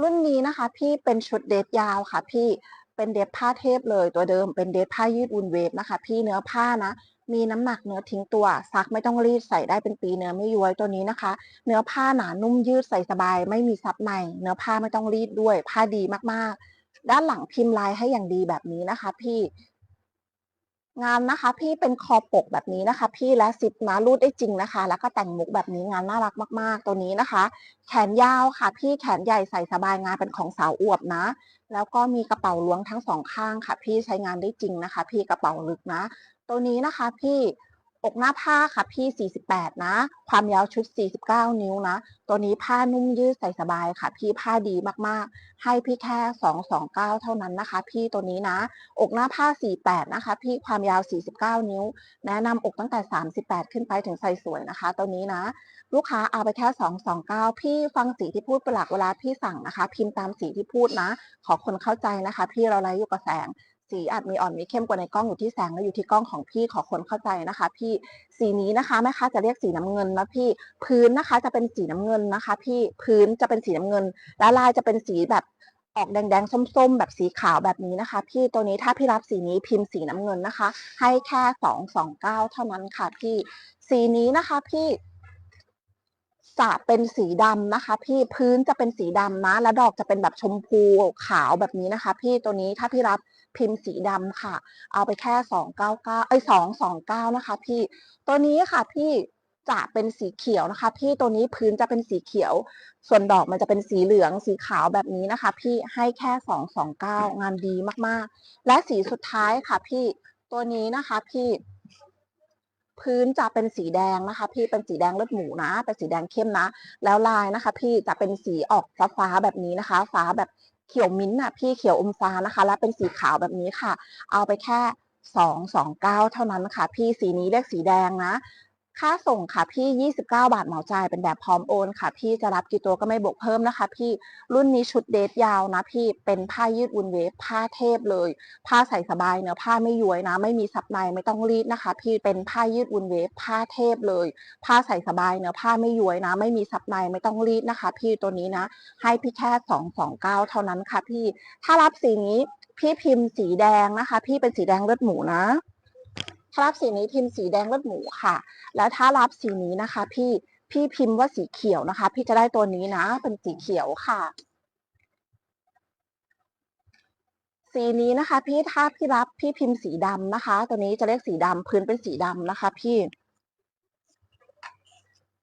รุ่นนี้นะคะ พี่เป็นชุดเดทยาวค่ะ พี่เป็นเดทผ้าเทพเลยตัวเดิมเป็นเดทผ้ายืดอุนเวฟนะคะ พี่เนื้อผ้านะ มีน้ำหนักเนื้อทิ้งตัว ซักไม่ต้องรีดใส่ได้เป็นปีเนื้อไม่ย้วยตัวนี้นะคะ เนื้อผ้าหนานุ่มยืดใส่สบาย ไม่มีซับใน เนื้อผ้าไม่ต้องรีดด้วย ผ้าดีมากๆ ด้านหลังพิมพ์ลายให้อย่างดีแบบนี้นะคะ พี่ งานนะคะ พี่เป็นคอปกแบบนี้นะคะ พี่และซิปนะรูดได้จริงนะคะ แล้วก็แต่งมุกแบบนี้งานน่ารักมาก ๆ ตัวนี้นะคะ แขนยาวค่ะ พี่แขนใหญ่ใส่สบายงานเป็นของสาวอวบนะ แล้วก็มีกระเป๋าล้วงทั้งสองข้างค่ะ พี่ใช้งานได้จริงนะคะ พี่กระเป๋าลึกนะ ตัวนี้นะคะพี่ อกหน้าผ้าค่ะพี่ 48 นะ ความยาวชุด 49 นิ้วนะ ตัวนี้ผ้านุ่มยืดใส่สบายค่ะ พี่ผ้าดีมากๆ ให้พี่แค่ 229 เท่านั้นนะคะ พี่ตัวนี้นะ อกหน้าผ้า 48 นะคะ พี่ความยาว 49 นิ้ว แนะนำอกตั้งแต่ 38 ขึ้นไปถึงใส่สวยนะคะ ตัวนี้นะ ลูกค้าเอาไปแค่ 229 พี่ฟังสีที่พูดเป็นหลักเวลาพี่สั่งนะคะ พิมพ์ตามสีที่พูดนะ ขอคนเข้าใจนะคะ พี่เราไลฟ์อยู่กับแสง สีอาจมีอ่อนมีเข้มกว่าในกล้องอยู่ที่แสงและอยู่ที่กล้องของพี่ขอคนเข้าใจนะคะ พี่สีนี้นะคะแม่ค้าจะเรียกสีน้ำเงินนะพี่พื้นนะคะจะเป็นสีน้ำเงินนะคะ พี่พื้นจะเป็นสีน้ำเงิน และลายจะเป็นสีแบบออกแดงๆ ส้มๆ แบบสีขาวแบบนี้นะคะ พี่ตัวนี้ถ้าพี่รับสีนี้พิมพ์สีน้ำเงินนะคะ ให้แค่สองสองเก้าเท่านั้นค่ะพี่สีนี้นะคะพี่ จะเป็นสีดำนะคะ พี่พื้นจะเป็นสีดำนะ และดอกจะเป็นแบบชมพูขาวแบบนี้นะคะ พี่ตัวนี้ถ้าพี่รับพิมพ์สีดำค่ะ เอาไปแค่สองเก้าเก้าไอ้สองสองเก้านะคะ พี่ตัวนี้ค่ะพี่จะเป็นสีเขียวนะคะ พี่ตัวนี้พื้นจะเป็นสีเขียว ส่วนดอกมันจะเป็นสีเหลืองสีขาวแบบนี้นะคะ พี่ให้แค่สองสองเก้างานดีมากๆ และสีสุดท้ายค่ะ พี่ตัวนี้นะคะ พี่ พื้นจะเป็นสีแดงนะคะ พี่เป็นสีแดงเลือดหมูนะเป็นสีแดงเข้มนะ แล้วลายนะคะ พี่จะเป็นสีออกฟ้าฟาๆแบบนี้นะคะ ฟ้าแบบเขียวมิ้นท์น่ะพี่เขียวอมฟ้านะคะ และเป็นสีขาวแบบนี้ค่ะ เอาไปแค่สองสองเก้าเท่านั้นค่ะ พี่สีนี้เรียกสีแดงนะ ค่าส่งค่ะพี่ 29 บาทเหมาจ่ายเป็นแบบพร้อมโอนค่ะ พี่จะรับกี่ตัวก็ไม่บวกเพิ่มนะคะ พี่รุ่นนี้ชุดเดทยาวนะ พี่เป็นผ้ายืดวุนเวฟผ้าเทพเลย ผ้าใส่สบายเนื้อผ้าไม่ย้วยนะ ไม่มีซับในไม่ต้องรีดนะคะ พี่เป็นผ้ายืดวุนเวฟผ้าเทพเลย ผ้าใส่สบายเนื้อผ้าไม่ย้วยนะ ไม่มีซับในไม่ต้องรีดนะคะ พี่ตัวนี้นะ ให้พี่แค่สองสองเก้าเท่านั้นค่ะ พี่ถ้ารับสีนี้พี่พิมพ์สีแดงนะคะ พี่เป็นสีแดงเลือดหมูนะ ถ้ารับสีนี้พิมพ์สีแดงเลือดหมูค่ะ แล้วถ้ารับสีนี้นะคะ พี่พี่พิมพ์ว่าสีเขียวนะคะ พี่จะได้ตัวนี้นะ เป็นสีเขียวค่ะ สีนี้นะคะ พี่ถ้าพี่รับพี่พิมพ์สีดำนะคะ ตัวนี้จะเรียกสีดำพื้นเป็นสีดำนะคะ พี่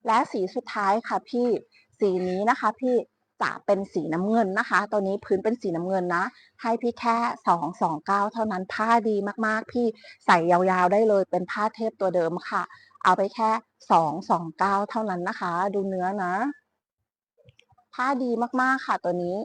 และสีสุดท้ายค่ะ พี่ สีนี้นะคะ พี่ จะเป็นสีน้ำเงินนะคะ ตัวนี้พื้นเป็นสีน้ำเงินนะ ให้พี่แค่สองสองเก้าเท่านั้นผ้าดีมากๆ พี่ใส่ยาวๆได้เลยเป็นผ้าเทพตัวเดิมค่ะ เอาไปแค่สองสองเก้าเท่านั้นนะคะ ดูเนื้อนะ ผ้าดีมากๆค่ะตัวนี้